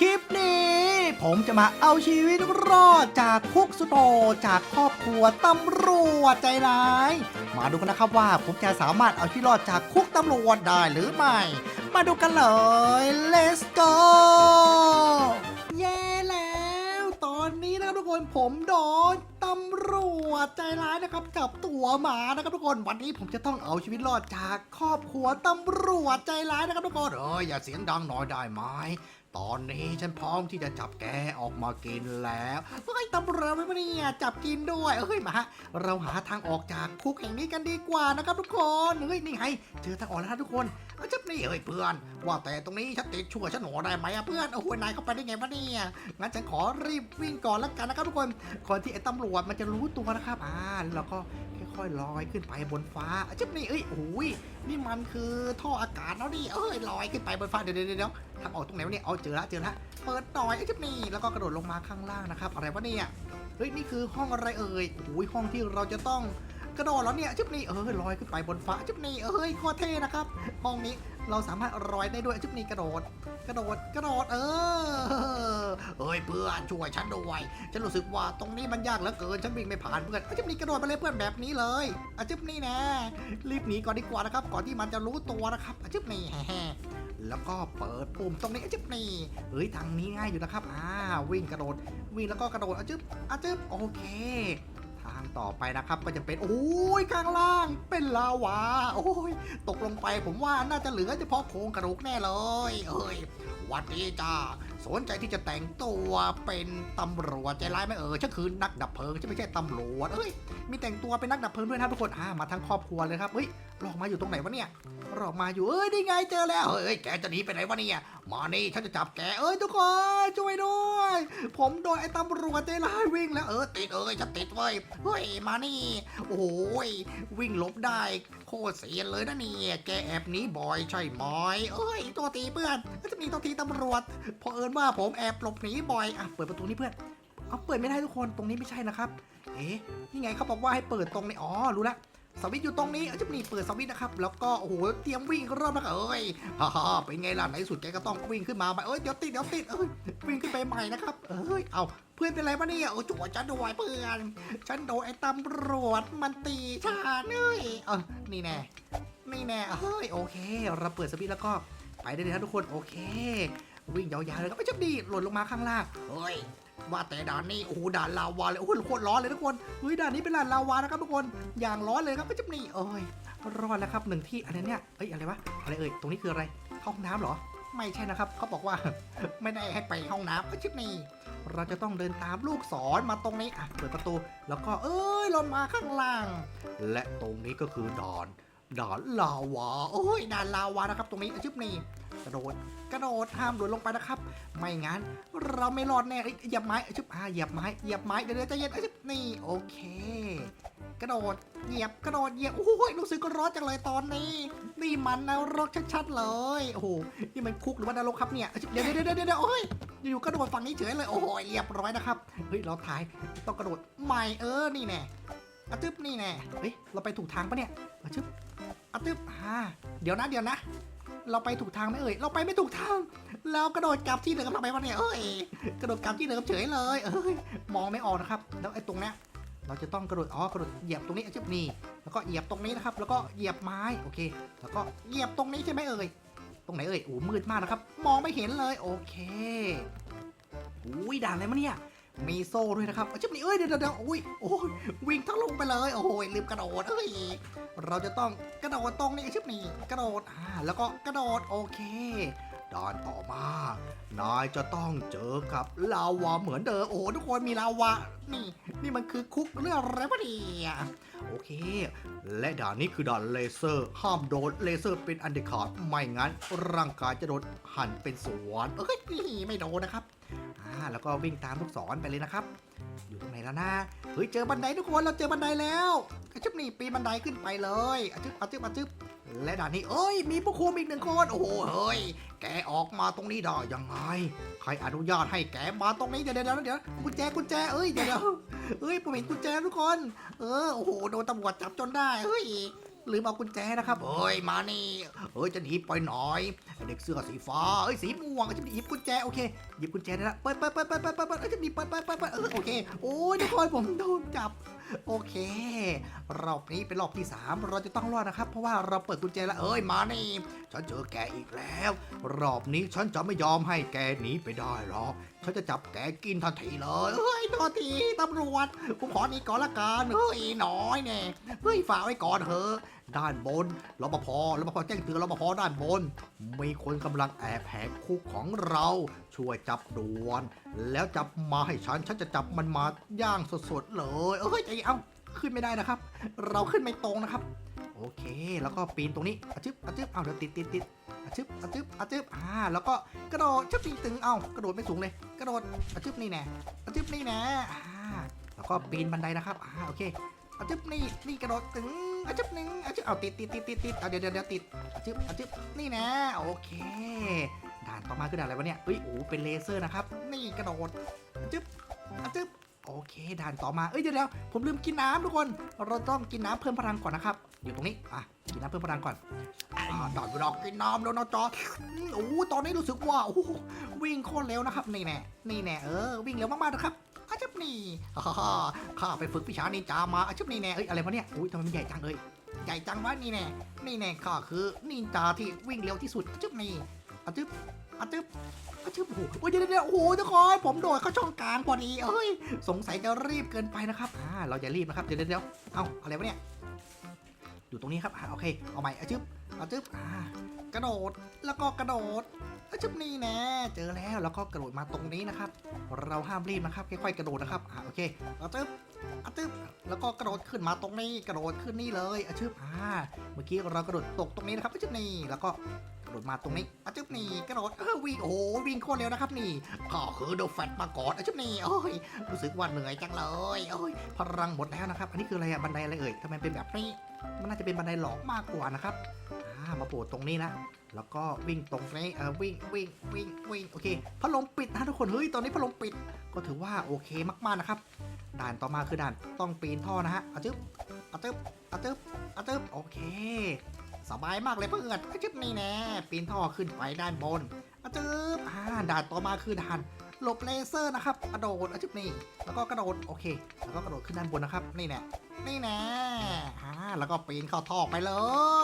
คลิปนี้ ผมจะมาเอาชีวิตรอดจากคุกสุโตจากครอบครัวตำรวจใจร้าย มาดูกันนะครับว่าผมจะสามารถเอาชีวิตรอดจากคุกตำรวจได้หรือไม่ มาดูกันเลย let's go เย้แล้ว ตอนนี้นะครับทุกคนผมโดนตำรวจใจร้ายนะครับจับตัวหมานะครับทุกคนวันนี้ผมจะต้องเอาชีวิตรอดจากครอบครัวตำรวจใจร้ายนะครับทุกคนเอ้ยอย่าเสียงดังหน่อยได้ไหม ตอนนี้ฉันพร้อมที่จะจับแกออกมากินแล้วเฮ้ยตำรวจไม่มาเนี่ยจับกินด้วยเอ้ยมาฮะเราหาทางออกจากคุกแห่งนี้กันดีกว่านะครับทุกคนเฮ้ยนี่ไงเจอทางออกแล้วนะทุกคนเอาจับนี่เฮ้ยเพื่อน ว่าแต่ตรงนี้ฉันติดชั่วฉันหนอได้ไหมอะเพื่อนโอ้โหนายเข้าไปได้ไงวะเนี่ยงั้นฉันขอรีบวิ่งก่อนแล้วกันนะครับทุกคนก่อนที่ไอ้ตำรวจมันจะรู้ตัวนะครับอ่าแล้วก็ อยๆลอยขึ้นไปบนฟ้าอะจับนี่เอ้ยโอ้ยนี่มันคือท่ออากาศแล้วนี่เอ้ยลอยขึ้นไปบนฟ้าเดี๋ยวเดี๋ยวเดี๋ยวทางออกตรงไหนวะเนี่ยเอาเจอละเจอละเปิดหน่อยไอ้จับนี่แล้วก็กระโดดลงมาข้างล่างนะครับ อะไรวะเนี่ยเฮ้ยนี่คือห้องอะไรเอ่ยโอ้ยห้องที่เราจะต้อง กระโดดแล้วเนี่ยจับนี่เออลอยขึ้นไปบนฟ้าจับนี่เอ้ยโคตรเท่นะครับห้องนี้เราสามารถลอยได้ด้วยจุ๊บนี่กระโดด กระโดดกระโดดเออเอ้ยเพื่อนช่วยฉันด้วยฉันรู้สึกว่าตรงนี้มันยากเหลือเกินฉันวิ่งไม่ผ่านเพื่อนจุ๊บนี่กระโดดไปเลยเพื่อนแบบนี้เลยอจุ๊บนี่แน่รีบหนีก่อนดีกว่านะครับ ก่อนที่มันจะรู้ตัวนะครับอจุ๊บนี่แฮ่แล้วก็เปิดปุ่มตรงนี้อจุ๊บนี่เฮ้ยทางนี้ง่ายอยู่นะครับอ่าวิ่งกระโดด วิ่งแล้วก็กระโดดอจุ๊บอจุ๊บโอเค ทางต่อไปนะครับก็จะเป็นโอ้ยข้างล่างเป็นลาวาโอ้ยตกลงไปผมว่าน่าจะเหลือเฉพาะโครงกระดูกแน่เลยเอ้ยหวัดดีจ้าสนใจที่จะแต่งตัวเป็นตำรวจใจร้ายไหมเออฉันคือนักดับเพลิงฉันไม่ใช่ตำรวจเอ้ยมีแต่งตัวเป็นนักดับเพลิงด้วยนะทุกคนอ่ามาทั้งครอบครัวเลยครับเฮ้ยหลอกมาอยู่ตรงไหนวะเนี่ยหลอกมาอยู่เอ้ยนี่ไงเจอแล้วเฮ้ยแกจะหนีไปไหนวะเนี่ยมานี่ฉันจะจับแกเอ้ยทุกคนช่วยด้วย ผมโดนไอ้ตำรวจใจร้ายวิ่งแล้วเออติดเอ้ยฉันติดเว้ยเฮ้ยมานี่โอ้ยวิ่งหลบได้โคตรเสียเลยนะเนี่ยแกแอบหนีบ่อยใช่ไหมเอ้ยตัวตีเพื่อนจะมีตัวตีตำรวจเพอเอิญว่าผมแอบหลบหนีบ่อยอะเปิดประตูนี้เพื่อน เอาเปิดไม่ได้ทุกคนตรงนี้ไม่ใช่นะครับ เอ๊ะนี่ไงเขาบอกว่าให้เปิดตรงนี้อ๋อรู้ละสวิตอยู่ตรงนี้เอาจะมีเปิดสวิตนะครับ แล้วก็โอ้โหเตรียมวิ่งรอบนะครับเอ้ยฮ่าฮ่าเป็นไงล่ะในสุดแกก็ต้องวิ่งขึ้นมาใหม่เอ้ยเดี๋ยวติดเดี๋ยวติดเอ้ยวิ่งขึ้นไปใหม่นะครับเอ้ยเอาเพื่อนเป็นไรวะเนี่ยโอ้จั่วฉันโด้วยเพื่อนฉันโดนไอ้ตำรวจมันตีฉันเอ้ยเออนี่แน่นี่แน่เฮ้ยโอเค เราเปิดสวิตแล้วก็ไปได้เลยครับทุกคนโอเค วิ่งยาวๆเลยครับไม่จับดีหล่นลงมาข้างล่างเฮ้ย ว่าแต่ด่านนี้โอ้โหด่านลาวาเลยโอ้โหโคตรร้อนเลยทุกคนเฮ้ยด่านนี้เป็นด่านลาวานะครับทุกคนอย่างร้อนเลยครับไม่จับนี่เอ้ยรอดแล้วครับหนึ่งที่อันนี้เนี่ยเอ้ยอะไรวะอะไรเอ่ยตรงนี้คืออะไรเข้าห้องน้ำเหรอ ไม่ใช่นะครับเขาบอกว่า ไม่ได้ให้ไปห้องน้ำไม่จับนี่เราจะต้องเดินตามลูกศรมาตรงนี้อะเปิดประตู แล้วก็เอ้ยลงมาข้างล่าง และตรงนี้ก็คือด่าน ด่านลาวาโอ้ยด่านลาวานะครับ ตรงนี้อาชิบนี่กระโดดกระโดดห้ามหล่นลงไปนะครับ ไม่งั้นเราไม่รอดแน่เอ้ยเหยียบไม้อาชิบอ่าเหยียบไม้เหยียบไม้เดี๋ยวเดี๋ยวใจเย็นอาชิบนี่โอเค กระโดดเหยียบกระโดดเหยียบโอ้ยรู้สึกก็ร้อนจังเลยตอนนี้ นี่มันนรกชัดๆเลยโอ้โหนี่มันคุกหรือว่านรกครับเนี่ยอชิบเดี๋ยวเดี๋ยวเดี๋ยวเดี๋ยวโอ้ยอยู่ๆกระโดดฝั่งนี้เฉยเลยโอ้ยเรียบร้อยนะครับเฮ้ยเราถ่ายต้องกระโดดใหม่เออนี่แน่อะตึ๊บนี่แน่เฮ้ยเราไปถูกทางปะเนี่ยอะตึ๊บ อะตึ๊บอ่าเดี๋ยวนะเดี๋ยวนะ เราไปถูกทางไหมเอ่ย เราไปไม่ถูกทางแล้วกระโดดกลับที่เดิมทำไมวะเนี่ยเอ้ย กระโดดกลับที่เดิมเฉยเลย เอ้ย มองไม่ออกนะครับ แล้วไอ้ตรงเนี้ยเราจะต้องกระโดด อ๋อ กระโดดเหยียบตรงนี้อะตึ๊บนี่ แล้วก็เหยียบตรงนี้นะครับ แล้วก็เหยียบไม้ โอเค แล้วก็เหยียบตรงนี้ใช่ไหมเอ่ย ตรงไหนเอ่ยโอ้มืดมากนะครับ มองไม่เห็นเลย โอเคอุ้ยด่านอะไรมาเนี่ย มีโซ่ด้วยนะครับชิบนี่เอ้ยเดี๋ยวเดี๋ยวเดี๋ยวอุ้ยโอ้ยวิ่งทั้งลงไปเลย โอ้ยลืมกระโดดเอ้ยเราจะต้องกระโดดตรงนี้ชิบนี่กระโดดอ่าแล้วก็กระโดดโอเคด่านต่อมา นายจะต้องเจอกับลาวาเหมือนเดิม โอ้ทุกคนมีลาวา นี่ นี่มันคือคุกเรื่องอะไรวะเนี่ยโอเค และด่านนี้คือด่านเลเซอร์ ห้ามโดนเลเซอร์เป็นอันเด็ดขาดไม่งั้น ร่างกายจะโดนหั่นเป็นสวนเอ้ยไม่โดนนะครับ แล้วก็วิ่งตามลูกศรไปเลยนะครับ อยู่ตรงไหนแล้วนะเฮ้ยเจอบันไดทุกคนเราเจอบันไดแล้วอาชิบนี่ปีนบันไดขึ้นไปเลยอาชิบอาชิบอาชิบและด่านนี้เอ้ย มีผู้คุมอีกหนึ่งคนโอ้โหเฮ้ยแกออกมาตรงนี้ได้ยังไง ใครอนุญาตให้แกมาตรงนี้เดี๋ยวเดี๋ยวเดี๋ยวกุญแจกุญแจเอ้ยเดี๋ยวเดี๋ยวเอ้ยผมเห็นกุญแจทุกคน เออโอ้โหโดนตำรวจจับจนได้เฮ้ย ลืมเอากุญแจนะครับเอ้ยมานี่เอ้ยจะหนีไปหน่อย เด็กเสื้อสีฟ้าเอ้ยสีม่วงจะหยิบกุญแจโอเคหยิบกุญแจได้ละเปิดเปิดเปิดเปิดเปิดเปิดเปิดเอ้ยจะหนีเปิดเปิดเปิดเปิดเออโอเคโอ้ยทุกคนผมโดนจับโอเค รอบนี้เป็นรอบที่ 3 เราจะต้องรอดนะครับ เพราะว่าเราเปิดกุญแจแล้วเอ้ยมานี่ฉันเจอแกอีกแล้ว รอบนี้ฉันจะไม่ยอมให้แกหนีไปได้หรอกฉันจะจับแกกินทันทีเลยเฮ้ยโทษทีตำรวจผมขอหนีก่อนละกันเฮ้ยน้อยแน่เฮ้ยฝากไว้ก่อนเถอะ ด้านบนรปภรปภแจ้งเตือนรปภด้านบน มีคนกำลังแอบแหกคุกของเรา ช่วยจับด่วน แล้วจับมาให้ฉัน ฉันจะจับมันมาย่างสดๆเลย เอ้ยใจเอ้าขึ้นไม่ได้นะครับ เราขึ้นไม่ตรงนะครับ โอเค แล้วก็ปีนตรงนี้อะชึบอะชึบเอาเดี๋ยวติดติดติดอะชึบอะชึบอะชึบอ่า แล้วก็กระโดดชึบตีตึง เอากระโดดไม่สูงเลย กระโดดอะชึบนี่แน่อะชึบนี่แน่อ่า แล้วก็ปีนบันไดนะครับ อ่า โอเคอะชึบนี่ นี่กระโดดตึง อะชึบหนึ่งอะชึบเอาติดติดติดติดติดเอาเดี๋ยวเดี๋ยวเดี๋ยวติดอะชึบอะชึบนี่น่โอเค ด่านต่อมาคือด่านอะไรวะเนี่ยเอ้ยโอ้เป็นเลเซอร์นะครับ นี่กระโดดอะชึบอะชึบโอเค ด่านต่อมา เอ้ยเดี๋ยวเดี๋ยวผมลืมกินน้ำทุกคน เราต้องกินน้ำเพิ่มพลังก่อนนะครับ อยู่ตรงนี้ อะ กินน้ำเพิ่มพลังก่อนอ่าดอนดอกกินน้ำแล้วนะจอโอ้โหตอนนี้รู้สึกว่าโอ้วิ่งโคตรเร็วนะครับ นี่แน่ นี่แน่ เออ วิ่งเร็วมากๆนะครับ นี่ฮ่าฮ่าข้าไปฝึกวิชานินจามาอาจับนี่แน่เอ้ยอะไรวะเนี่ยอุ้ยทำไมมันใหญ่จังเลยใหญ่จังวะนี่แน่นี่แน่ข้าคือนินจาที่วิ่งเร็วที่สุดอาจับนี่อาจับอาจับอาจับโอ้โหโอ้ยเดี๋ยวเดี๋ยวโอ้โหทุกคนผมโดดเข้าช่องกลางพอดีเอ้ยสงสัยจะรีบเกินไปนะครับอ่าเราจะรีบนะครับเดี๋ยวเดี๋ยวเดี๋ยวเอาอะไรวะเนี่ยอยู่ตรงนี้ครับโอเคเอาใหม่อาจึ๊บ อาจึ๊บอ่ากระโดดแล้วก็กระโดดอาจึ๊บนี่แน่เจอแล้วแล้วก็กระโดดมาตรงนี้นะครับ เราห้ามรีบนะครับค่อยๆกระโดดนะครับอ่าโอเคอาจึ๊บอาจึ๊บแล้วก็กระโดดขึ้นมาตรงนี้กระโดดขึ้นนี่เลยอาจึ๊บอ่าเมื่อกี้เรากระโดดตกตรงนี้นะครับอาจึ๊บนี่แล้วก็กระโดดมาตรงนี้อาจึ๊บนี่กระโดดเออวิ่งโอ้วิ่งโคตรเร็วนะครับนี่ก็คือเดแฟตมาก่อนอาจึ๊บนี่โอ้ยรู้สึกว่าเหนื่อยจังเลยโอ้ยพลังหมดแล้วนะครับ อันนี้คืออะไรอะบันไดอะไรเอ่ยทำไมเป็นแบบนี้มันน่าจะเป็นบันไดหลอกมากกว่านะครับามาโผล่ตรงนี้นะ แล้วก็วิ่งตรงนี้เออวิ่งวิ่งวิ่งวิ่งโอเคพัดลมปิดนะทุกคน เฮ้ย ตอนนี้พัดลมปิด ก็ถือว่าโอเคมากๆนะครับ ด่านต่อมาคือด่านต้องปีนท่อนะฮะอาจึ๊บอาจึ๊บอาจึ๊บอาจึ๊บโอเค สบายมากเลยเพื่อนอาจึ๊บนี่แน่ ปีนท่อขึ้นไปด้านบนอาจึ๊บอ่าด่านต่อมาคือด่านหลบเลเซอร์นะครับกระโดดอาจึ๊บนี่ แล้วก็กระโดด โอเค แล้วก็กระโดดขึ้นด้านบนนะครับ นี่แน่นี่แน่อ่าแล้วก็ปีนเข้าท่อไปเล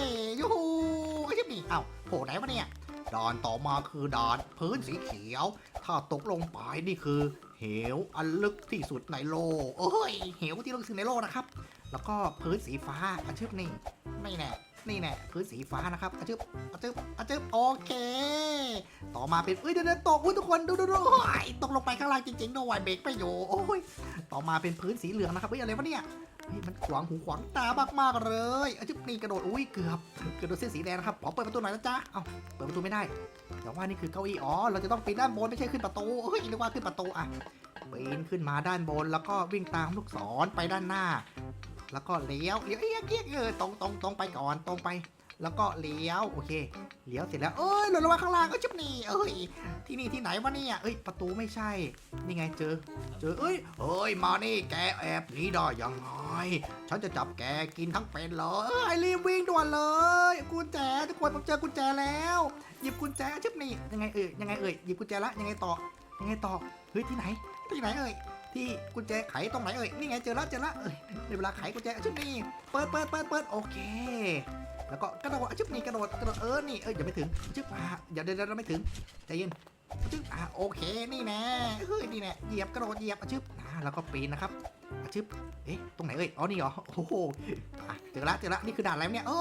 ย ยูฮู เจ้านี่เอ้าโผล่ไหนวะเนี่ยด่านต่อมาคือด่านพื้นสีเขียว ถ้าตกลงไปนี่คือ เหวอันลึกที่สุดในโลกเอ้ย เหวที่ลึกที่สุดในโลกนะครับ แล้วก็พื้นสีฟ้าอาชึบนี่นี่แน่ นี่แน่พื้นสีฟ้านะครับอาชึบอาชึบอาชึบโอเค ต่อมาเป็นเอ้ยเดี๋ยวตกอุ้ยทุกคนดูดูดูตกลงไปข้างล่างจริงๆด้วยเบรกไม่อยู่โอ้ยต่อมาเป็นพื้นสีเหลืองนะครับเฮ้ยอะไรวะเนี่ย นี่มันขวางหูขวางตามากๆเลยอจุบนี่กระโดดอุ้ยเกือบเกือบโดนเส้นสีแดงนะครับขอเปิดประตูหน่อยนะจ๊ะเอ้าเปิดประตูไม่ได้แต่ว่านี่คือเก้าอี้อ๋อเราจะต้องปีนด้านบนไม่ใช่ขึ้นประตูเฮ้ยนึกว่าขึ้นประตูอะปีนขึ้นมาด้านบนแล้วก็วิ่งตามลูกศรไปด้านหน้า แล้วก็เลี้ยวเลี้ยวเอียงเอียงเออตรงตรงตรงไปก่อนตรงไป แล้วก็เลี้ยวโอเคเลี้ยวเสร็จแล้วเอ้ยหล่นลงมาข้างล่างก็จุบนี่เอ้ยที่นี่ที่ไหนวะเนี่ยเอ้ยประตูไม่ใช่ นี่ไงเจอ เจอเอ้ยเฮ้ยมานี่แกแอบหนีได้ยังไงฉันจะจับแกกินทั้งเป็นเลยเอ้รีบวิ่งด่วนเลยกุญแจทุกคนผมเจอกุญแจแล้ว หยิบกุญแจชิบนี่ยังไงเอ่ยยังไงเอ่ยหยิบกุญแจละยังไงต่อยังไงต่อเฮ้ยที่ไหนที่ไหนเอ่ย ที่กุญแจไขตรงไหนเอ่ยนี่ไงเจอละเจอละเอ้ยในเวลาไขกุญแจชิบนี่เปิดเปิดเปิดเปิดโอเค แล้วก็กระโดดชิบนี่กระโดดกระโดดเออนี่เอ้ยอย่าไม่ถึงชิบอ่าอย่าเดี๋ยวเดี๋ยวไม่ถึงใจเย็นชึบอะโอเคนี่แน่เฮ้ยนี่แน่เหยียบกระโดดเหยียบชึบอ่าแล้วก็ปีนนะครับชึบเอ๊ะ ตรงไหนเอ่ย อ๋อ นี่เหรอ โอ้โหอะเจอละเจอละนี่คือด่านอะไรเนี่ย โอ้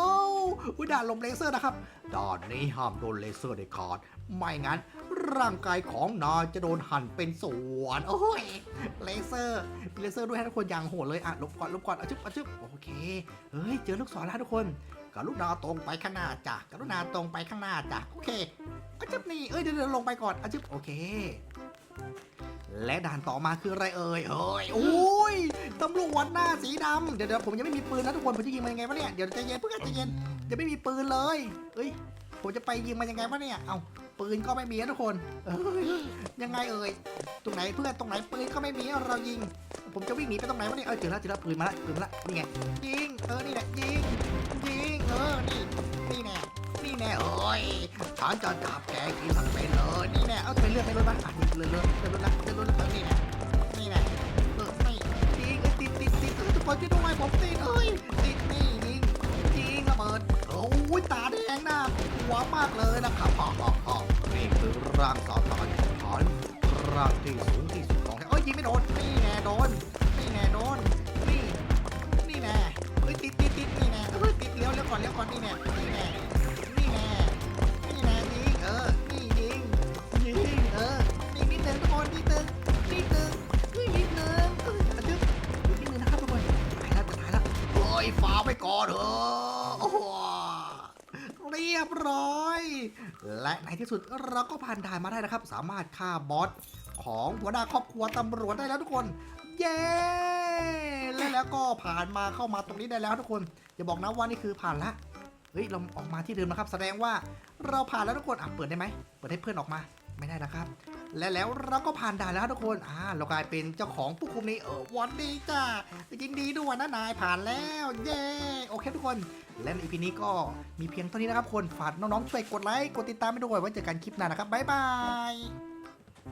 ด่านลมเลเซอร์นะครับ ด่านนี้ห้ามโดนเลเซอร์เด็ดขาด ไม่งั้น ร่างกายของนายจะโดนหั่นเป็นส่วน โอ้ย เลเซอร์ เลเซอร์ด้วยให้ทุกคนอย่างโหดเลย อะ ลบก่อน ลบก่อนอะชึบอะชึบโอเค เฮ้ย เจอลูกศรแล้วทุกคนกรุณาตรงไปข้างหน้าจ้ะกรุณาตรงไปข้างหน้าจ้ะ โอเคอาจึบนี่ เอ้ยเดี๋ยวเดี๋ยวลงไปก่อนอาจึบโอเคและด่านต่อมาคืออะไรเอ่ยเฮ้ยโอ้ยตำรวจหน้าสีดำเดี๋ยวเดี๋ยวผมยังไม่มีปืนนะทุกคนผมจะยิงมันยังไงวะเนี่ยเดี๋ยวใจเย็นเพื่อนใจเย็นจะไม่มีปืนเลยเอ้ยผมจะไปยิงมันยังไงวะเนี่ยเอา ปืนก็ไม่มีนะทุกคนยังไงเอ่ยตรงไหนเพื่อนตรงไหนปืนก็ไม่มีเรายิง ผมจะวิ่งหนีไปตรงไหนวะเนี่ยเออเจอแล้วเจอแล้วปืนมาละปืนมาละนี่ไงยิงเออนี่แหละยิงยิงเออนี่นี่แน่นี่แน่เอ้ยฉันจะจับแกกินทั้งเป็นเลยนี่แน่เอาไมเลือดไม่ลดบ้างอะนี่เลือดเลือดเลือดลดละเลือดลดละเออนี่แน่นี่แน่เออไม่ยิงเอ้ยติดติดติดทุกคนช่วยด้วยผมติดเอ้ยติดนี่ยิงยิงระเบิดโอ้ยตาแดงหน่ากลัวมากเลยนะครับ ร่างซาตอนถองฉันร่างที่ ร้อย และในที่สุดเราก็ผ่านด่านมาได้นะครับ สามารถฆ่าบอสของหัวหน้าครอบครัวตำรวจได้แล้วทุกคน เย้และแล้วก็ผ่านมาเข้ามาตรงนี้ได้แล้วทุกคนอย่าบอกนะว่านี่คือผ่านละเฮ้ยเราออกมาที่เดิมนะครับ แสดงว่าเราผ่านแล้วทุกคนอะเปิดได้ไหมเปิดให้เพื่อนออกมาไม่ได้นะครับ และแล้วเราก็ผ่านด่านแล้วทุกคน อ่า เรากลายเป็นเจ้าของผู้คุมนี้เออวันดีจ้ายินดีด้วยนะนายผ่านแล้ว เย้ โอเคทุกคน และในอีพีนี้ก็มีเพียงเท่านี้นะครับคน ฝากน้องๆช่วยกดไลค์ กดติดตามไปด้วย ไว้เจอกันคลิปหน้านะครับ บ๊ายบาย